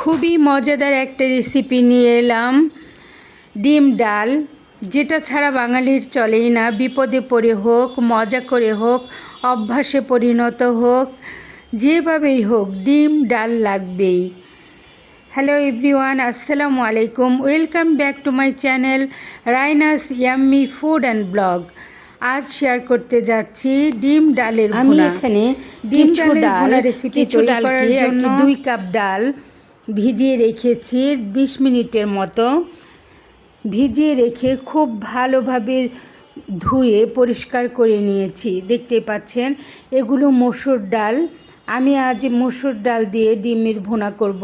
খুবই মজাদার একটা রেসিপি নিয়ে এলাম। ডিম ডাল যেটা ছাড়া বাঙালির চলেই না। বিপদে পড়ে হোক মজা করে হোক অভ্যাসে পরিণত হোক যেভাবেই হোক ডিম ডাল লাগবেই। হ্যালো এভরিওয়ান আসসালামু আলাইকুম। Welcome back to my channel Raina's yummy food and vlog আজ শেয়ার করতে যাচ্ছি ডিম ডালের আমি এখানে ডিম ডালের ডাল রেসিপি তৈরি করার জন্য দুই কাপ ডাল ভিজিয়ে রেখেছি বিশ মিনিটের মতো। ভিজিয়ে রেখে খুব ভালোভাবে ধুয়ে পরিষ্কার করে নিয়েছি। দেখতে পাচ্ছেন, এগুলো মসুর ডাল। আমি আজ মসুর ডাল দিয়ে ডিমের ভুনা করব।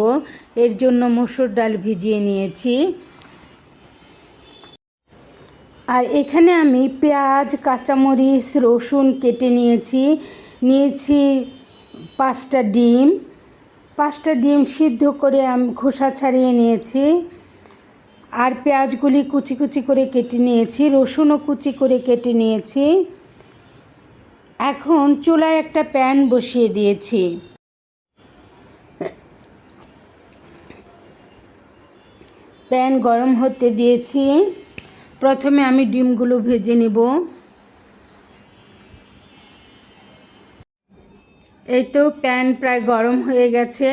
এর জন্য মসুর ডাল ভিজিয়ে নিয়েছি। আর এখানে আমি পেঁয়াজ, কাঁচামরিচ, রসুন কেটে নিয়েছি। নিয়েছি পাঁচটা ডিম। পাঁচটা ডিম সিদ্ধ করে আমি খোসা ছাড়িয়ে নিয়েছি। আর পেঁয়াজগুলি কুচি কুচি করে কেটে নিয়েছি, রসুনও কুচি করে কেটে নিয়েছি। এখন চুলায় একটা প্যান বসিয়ে দিয়েছি। প্যান গরম হতে দিয়েছি। প্রথমে আমি ডিমগুলো ভেজে নেব। এই তো প্যান প্রায় গরম হয়ে গেছে।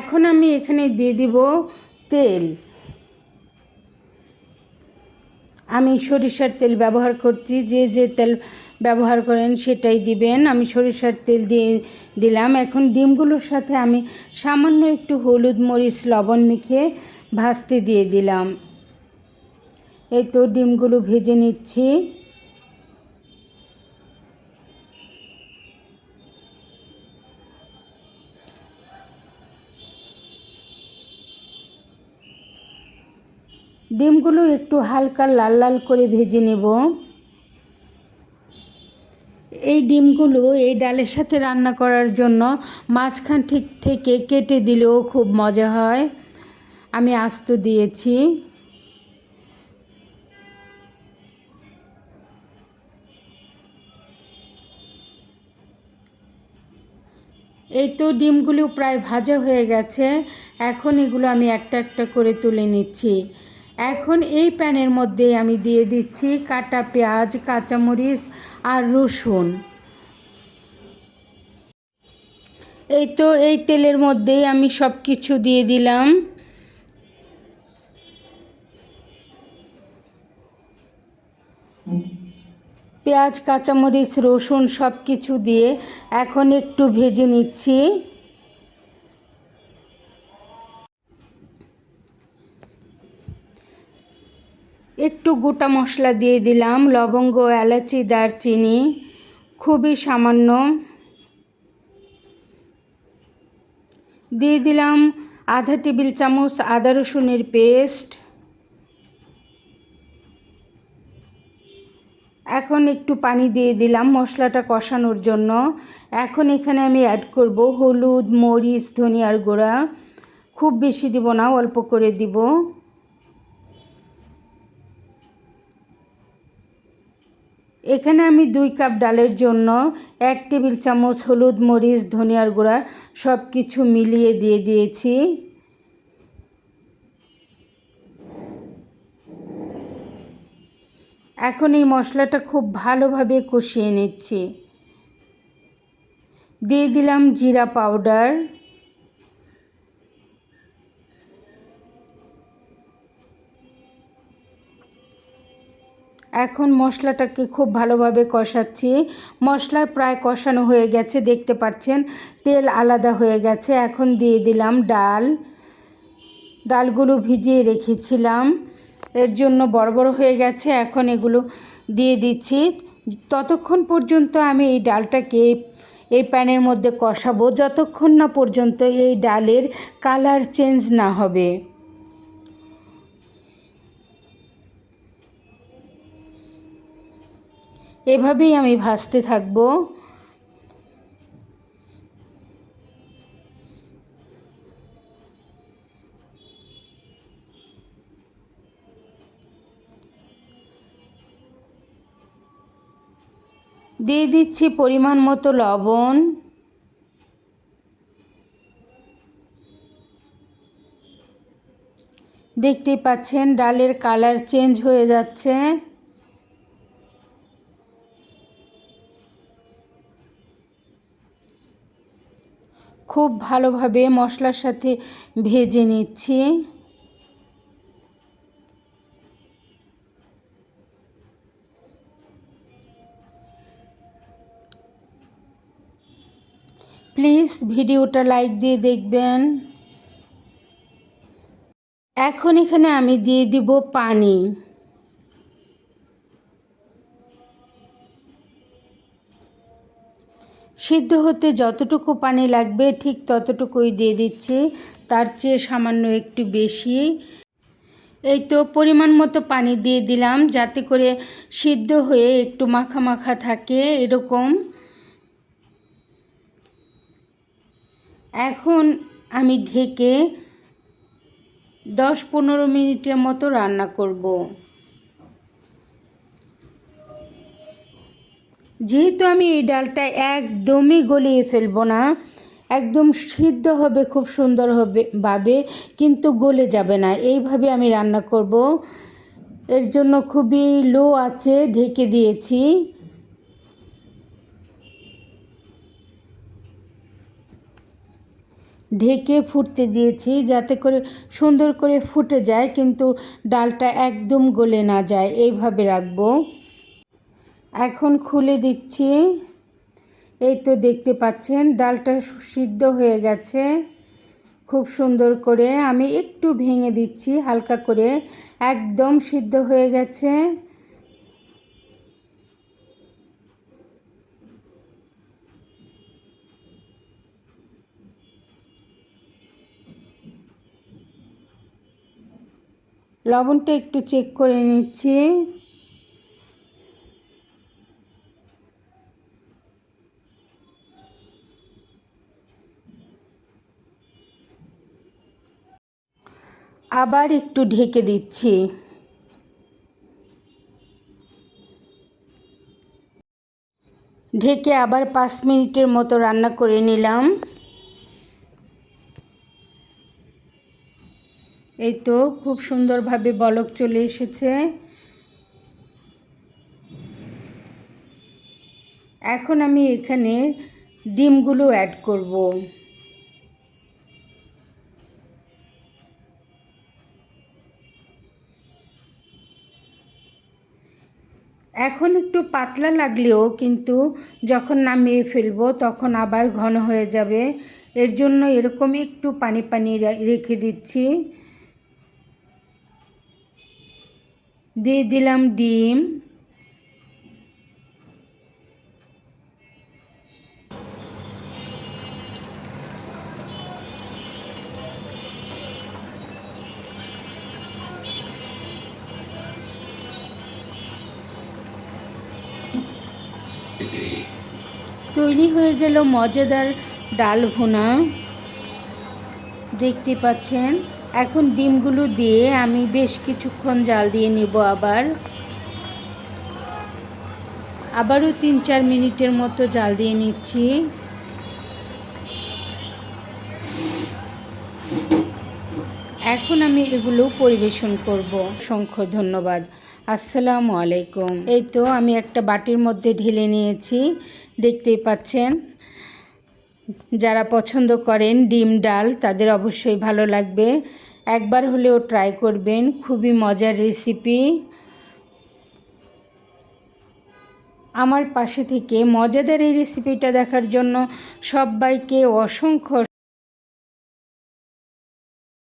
এখন আমি এখানে দিয়ে দিব তেল। আমি সরিষার তেল ব্যবহার করছি, যে যে তেল ব্যবহার করেন সেটাই দিবেন। আমি সরিষার তেল দিয়ে দিলাম। এখন ডিমগুলোর সাথে আমি সামান্য একটু হলুদ মরিচ, লবণ মেখে ভাজতে দিয়ে দিলাম। এই তো ডিমগুলো ভেজে নিচ্ছি। ডিমগুলো একটু হালকা লাল লাল করে ভেজে নেব। এই ডিমগুলো এই ডালের সাথে রান্না করার জন্য মাঝখান ঠিক থেকে কেটে দিলেও খুব মজা হয়। আমি আস্ত দিয়েছি। এই তো ডিমগুলো প্রায় ভাজা হয়ে গেছে। এখন এগুলো আমি একটা একটা করে তুলে নিচ্ছি। এখন এই প্যানের মধ্যে আমি দিয়ে দিচ্ছি কাটা পেঁয়াজ, কাঁচামরিচ আর রসুন। এই তো এই তেলের মধ্যেই আমি সব কিছু দিয়ে দিলাম। পেঁয়াজ, কাঁচামরিচ, রসুন সব কিছু দিয়ে এখন একটু ভেজে নিচ্ছি। একটু গোটা মশলা দিয়ে দিলাম, লবঙ্গ, এলাচি, দারচিনি, খুবই সামান্য। দিয়ে দিলাম আধা টেবিল চামচ আদা রসুনের পেস্ট। এখন একটু পানি দিয়ে দিলাম মশলাটা কষানোর জন্য। এখন এখানে আমি অ্যাড করব হলুদ, মরিচ, ধনিয়ার গুঁড়া। খুব বেশি দিব না, অল্প করে দিব। এখানে আমি দুই কাপ ডালের জন্য এক টেবিল চামচ হলুদ, মরিচ, ধনিয়ার গুঁড়া সব কিছু মিলিয়ে দিয়ে দিয়েছি। এখন এই মশলাটা খুব ভালোভাবে কষিয়ে নিচ্ছি। দিয়ে দিলাম জিরা পাউডার। এখন মশলাটাকে খুব ভালোভাবে কষাচ্ছি। মশলা প্রায় কষানো হয়ে গেছে, দেখতে পাচ্ছেন? তেল আলাদা হয়ে গেছে, এখন দিয়ে দিলাম ডাল। ডালগুলো ভিজিয়ে রেখেছিলাম। এর জন্য বড় বড় হয়ে গেছে, এখন এগুলো দিয়ে দিচ্ছি। ততক্ষণ পর্যন্ত আমি এই ডালটাকে এই প্যানের মধ্যে কষাবো, যতক্ষণ না পর্যন্ত এই ডালের কালার চেঞ্জ না হবে। এভাবেই আমি ভাজতে থাকব। দিয়ে দিচ্ছি পরিমাণ মতো লবণ। দেখতে পাচ্ছেন, ডালের কালার চেঞ্জ হয়ে যাচ্ছে। খুব ভালোভাবে মশলার সাথে ভেজে নিচ্ছি। প্লিজ ভিডিওটা লাইক দিয়ে দেখবেন। এখন এখানে আমি দিয়ে দিব পানি। সিদ্ধ হতে যতটুকু পানি লাগবে ঠিক ততটুকুই দিয়ে দিচ্ছি। তার চেয়ে সামান্য একটু বেশি। এই তো পরিমাণ মতো পানি দিয়ে দিলাম যাতে করে সিদ্ধ হয়ে একটু মাখা মাখা থাকে এরকম। এখন আমি ঢেকে দশ পনেরো মিনিটের মতো রান্না করব। যেহেতু আমি এই ডালটা একদমই গলিয়ে ফেলব না, একদম সিদ্ধ হবে, খুব সুন্দর হবে, ভাবে, কিন্তু গলে যাবে না। এইভাবে আমি রান্না করব। এর জন্য খুবই লো আছে ঢেকে দিয়েছি। ঢেকে ফুটতে দিয়েছি যাতে করে সুন্দর করে ফুটে যায়, কিন্তু ডালটা একদম গলে না যায়। এইভাবে রাখব। এখন খুলে দিচ্ছি। এই তো দেখতে পাচ্ছেন, ডালটা সিদ্ধ হয়ে গেছে। খুব সুন্দর করে আমি একটু ভেঙে দিচ্ছি, হালকা করে। একদম সিদ্ধ হয়ে গেছে। লবণটা একটু চেক করে নিচ্ছি। আবার একটু ঢেকে দিচ্ছি। ঢেকে আবার পাঁচ মিনিটের মতো রান্না করে নিলাম। এই তো খুব সুন্দরভাবে বলক চলে এসেছে। এখন আমি এখানে ডিমগুলো অ্যাড করব। এখন একটু পাতলা লাগলেও কিন্তু যখন নামিয়ে ফেলব তখন আবার ঘন হয়ে যাবে। এর জন্য এরকম একটু পানি পানি রেখে দিচ্ছি। দিয়ে দিলাম ডিম। তৈরি হয়ে গেল মজাদার ডাল ভুনা। দেখতে পাচ্ছেন, এখন ডিমগুলো দিয়ে আমি বেশ কিছুক্ষণ জাল দিয়ে নিব আবার। আবারও তিন চার মিনিটের মতো জাল দিয়ে নিচ্ছি। এখন আমি এগুলো পরিবেশন করব। অসংখ্য ধন্যবাদ। আসসালামু আলাইকুম। এই তো আমি একটা বাটির মধ্যে ঢেলে নিয়েছি। দেখতেই পাচ্ছেন, যারা পছন্দ করেন ডিম, ডাল, তাদের অবশ্যই ভালো লাগবে। একবার হলেও ট্রাই করবেন, খুবই মজার রেসিপি। আমার পাশে থেকে মজাদার এই রেসিপিটা দেখার জন্য সবাইকে অসংখ্য